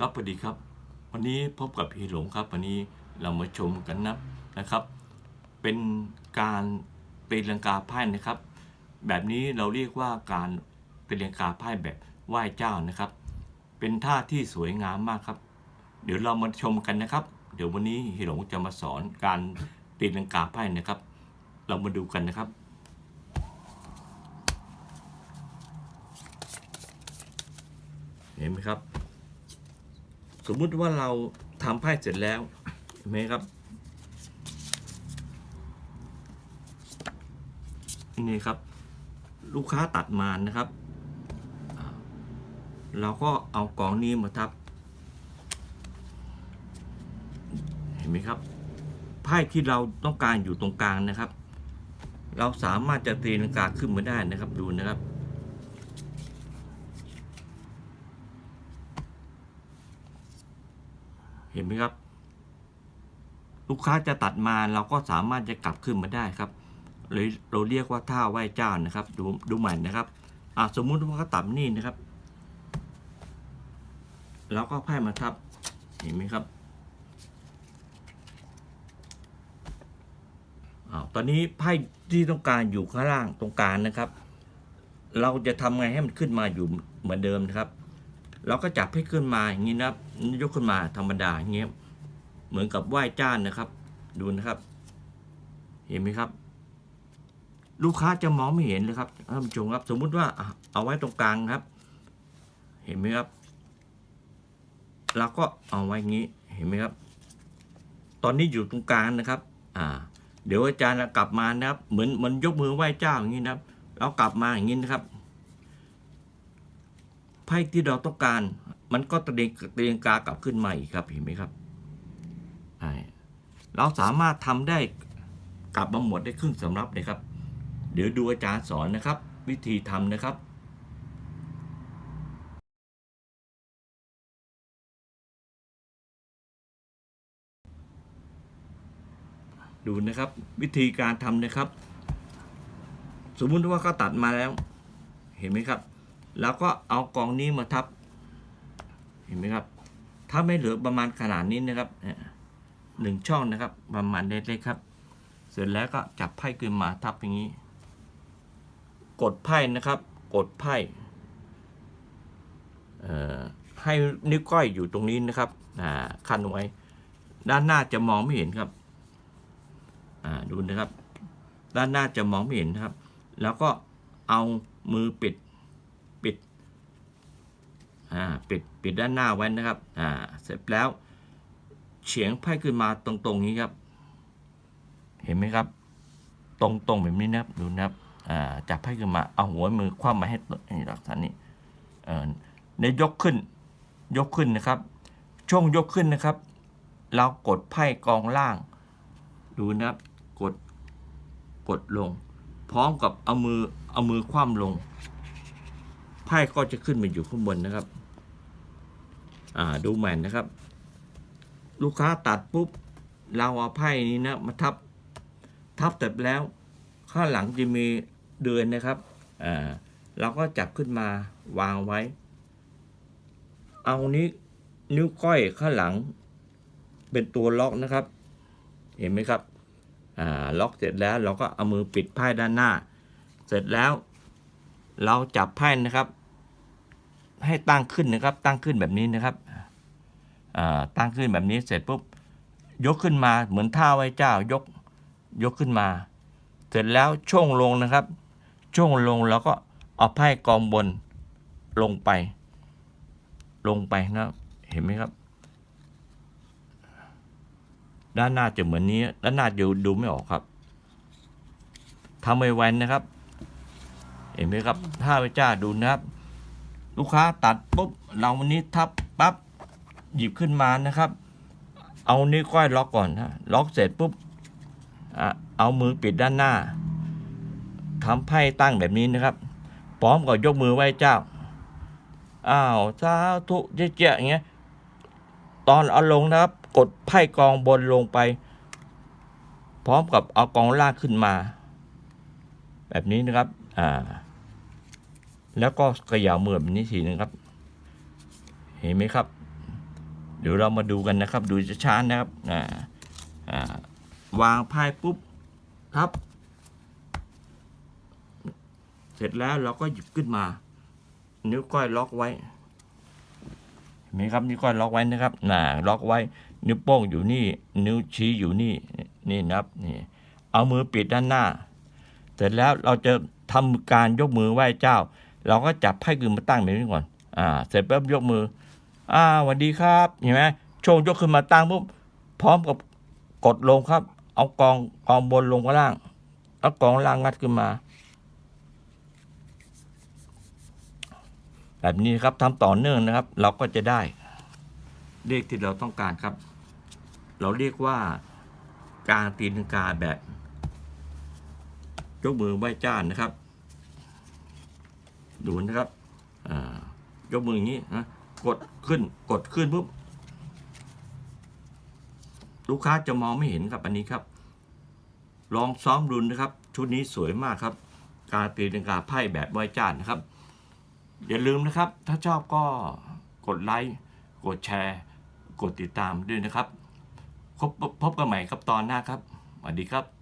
ครับสวัสดีครับ วันนี้พบกับพี่หลงครับวันนี้เรามาชมกันนะนะครับ เป็นการตีลังกาไพ่นะครับ แบบนี้เราเรียกว่าการตีลังกาไพ่แบบไหว้เจ้านะครับ เป็นท่าที่สวยงามมากครับ เดี๋ยวเรามาชมกันนะครับ เดี๋ยววันนี้ฮิหลงจะมาสอนการตีลังกาไพ่นะครับ เรามาดูกันนะครับเห็นไหมครับ สมมุติว่าเราทำไพ่เสร็จแล้วเห็นไหมครับ นี่ครับ ลูกค้าตัดมานะครับ เราก็เอากองนี้มาทับ เห็นไหมครับไพ่ที่เราต้องการอยู่ตรงกลางนะครับ เราสามารถจะตีลังกาขึ้นมาได้นะครับดูนะครับ เห็นไหมครับ ลูกค้าจะตัดมาเราก็สามารถจะกลับขึ้นมาได้ครับเลยเราเรียกว่าท่าไหว้เจ้านะครับ ดูดูใหม่นะครับอะสมมุติว่าเขาตัดนี่นะครับเราก็ไพ่มาทับเห็นไหมครับอาตอนนี้ไพ่ที่ต้องการอยู่ข้างล่างตรงกลางนะครับ เราจะทำไงให้มันขึ้นมาอยู่เหมือนเดิมนะครับ เราก็จับให้ขึ้นมาอย่างนี้นะยกขึ้นมาธรรมดาอย่างเงี้ยเหมือนกับไหว้จ้านนะครับ ดูนะครับ เห็นไหมครับ ลูกค้าจะมองไม่เห็นเลยครับท่านผู้ชมครับ สมมุติว่าเอาไว้ตรงกลางครับ เห็นไหมครับเราก็เอาไว้อย่างนี้เห็นไหมครับ ตอนนี้อยู่ตรงกลางนะครับ อ่า เดี๋ยวอาจารย์กลับมานะครับ เหมือนเหมันยกมือไหว้เจ้าอย่างนี้นะครับ เรากลับมาอย่างนี้นะครับ ไพ่ที่เราต้องการ มันก็ตะเดงเตียงกากลับขึ้นมาอีกครับเห็นไหมครับใช่เราสามารถทำได้กลับมาหมดได้ครึ่งสำรับเลยครับ เดี๋ยวดูอาจารย์สอนนะครับ วิธีทำนะครับดูนะครับวิธีการทำนะครับ สมมุติว่าเขาตัดมาแล้ว เห็นไหมครับ แล้วก็เอากองนี้มาทับ เห็นไหมครับ ถ้าไม่เหลือประมาณขนาดนี้นะครับหนึ่งช่องนะครับ ประมาณเล็กๆครับ เสร็จแล้วก็จับไพ่ขึ้นมาทับอย่างนี้ กดไพ่นะครับ กดไพ่ให้นิ้วก้อยอยู่ตรงนี้นะครับคันไว้ ด้านหน้าจะมองไม่เห็นครับดูนะครับ ด้านหน้าจะมองไม่เห็นนะครับ แล้วก็เอามือปิด อ่าปิดปิดด้านหน้าไว้นะครับอ่าเสร็จแล้วเฉียงไพ่ขึ้นมาตรงๆนี้ครับ เห็นไหมครับ ตรงๆแบบนี้นะครับดูนะครับอ่าจับไพ่ขึ้นมาเอาหัวมือคว่ำมาให้ในลักษณะนี้เอ่อในยกขึ้นยกขึ้นนะครับ ช่วงยกขึ้นนะครับ เรากดไพ่กองล่าง ดูนะครับกดกดลง พร้อมกับเอามือเอามือคว่ำลง ไพ่ก็จะขึ้นมาอยู่ข้างบนนะครับ อ่าดูใหม่นะครับ ลูกค้าตัดปุ๊บ เราเอาไพ่นี้นะมาทับ ทับเสร็จแล้ว ข้างหลังจะมีเดือนนะครับอ่าเราก็จับขึ้นมาวางไว้ เอานี้นิ้วก้อยข้างหลัง เป็นตัวล็อกนะครับ เห็นไหมครับ อ่าล็อกเสร็จแล้วเราก็เอามือปิดไพ่ด้านหน้า เสร็จแล้ว เราจับไพ่นะครับ ให้ตั้งขึ้นนะครับ ตั้งขึ้นแบบนี้นะครับตั้งขึ้นแบบนี้เสร็จปุ๊บยกขึ้นมาเหมือนท่าไหว้เจ้ายกยกขึ้นมา เสร็จแล้วช่วงลงนะครับ ช่วงลงเราก็เอาไพ่กองบนลงไป ลงไปนะเห็นไหมครับ ด้านหน้าจะเหมือนนี้ ด้านหน้าดูดูไม่ออกครับทำไวๆนะครับ เห็นไหมครับถ้าพระเจ้าดูนะครับ ลูกค้าตัดปุ๊บเราวันนี้ทับปั๊บหยิบขึ้นมานะครับ เอานิ้วก้อยล็อกก่อนนะล็อกเสร็จปุ๊บเอามือปิดด้านหน้าทำไพ่ตั้งแบบนี้นะครับพร้อมกับยกมือไหว้เจ้าอ้าวสาธุเจ๊ะอย่างเงี้ยตอนเอาลงนะครับ กดไพ่กองบนลงไป พร้อมกับเอากองล่างขึ้นมา แบบนี้นะครับ อ่า แล้วก็ขย่ามือแบบนี้ทีนึงครับ เห็นไหมครับ เดี๋ยวเรามาดูกันนะครับ ดูช้าๆนะครับอ่าอ่าวางไพ่ปุ๊บครับ เสร็จแล้วเราก็หยิบขึ้นมา นิ้วก้อยล็อกไว้เห็นไหมครับนิ้วก้อยล็อกไว้นะครับน่ะล็อกไว้ นิ้วโป้งอยู่นี่ นิ้วชี้อยู่นี่นี่นะครับนี่เอามือปิดด้านหน้า เสร็จแล้วเราจะทำการยกมือไหว้เจ้า เราก็จับไพ่คืนมาตั้งแบบนี้ก่อน อ่า เสร็จปุ๊บยกมือ อ่าสวัสดีครับเห็นไหมช่วงยกขึ้นมาตั้งปุ๊บพร้อมกับกดลงครับ เอากองกองบนลงมาล่าง แล้วกองล่างงัดขึ้นมา แบบนี้ครับทำต่อเนื่องนะครับ เราก็จะได้ เลขที่เราต้องการครับ เราเรียกว่าการตีลังกาแบบ ยกมือไหว้จ้านะครับ ดูนะครับอ่ายกมืออย่างนี้นะกดขึ้นกดขึ้นปุ๊บลูกค้าจะมองไม่เห็นครับอันนี้ครับ ลองซ้อมดูนะครับ ชุดนี้สวยมากครับ การตีลังกาไพ่แบบไว้จ้านะครับ อย่าลืมนะครับ ถ้าชอบก็กดไลค์กดแชร์ กดติดตามด้วยนะครับ พบพบกันใหม่ครับตอนหน้าครับสวัสดีครับ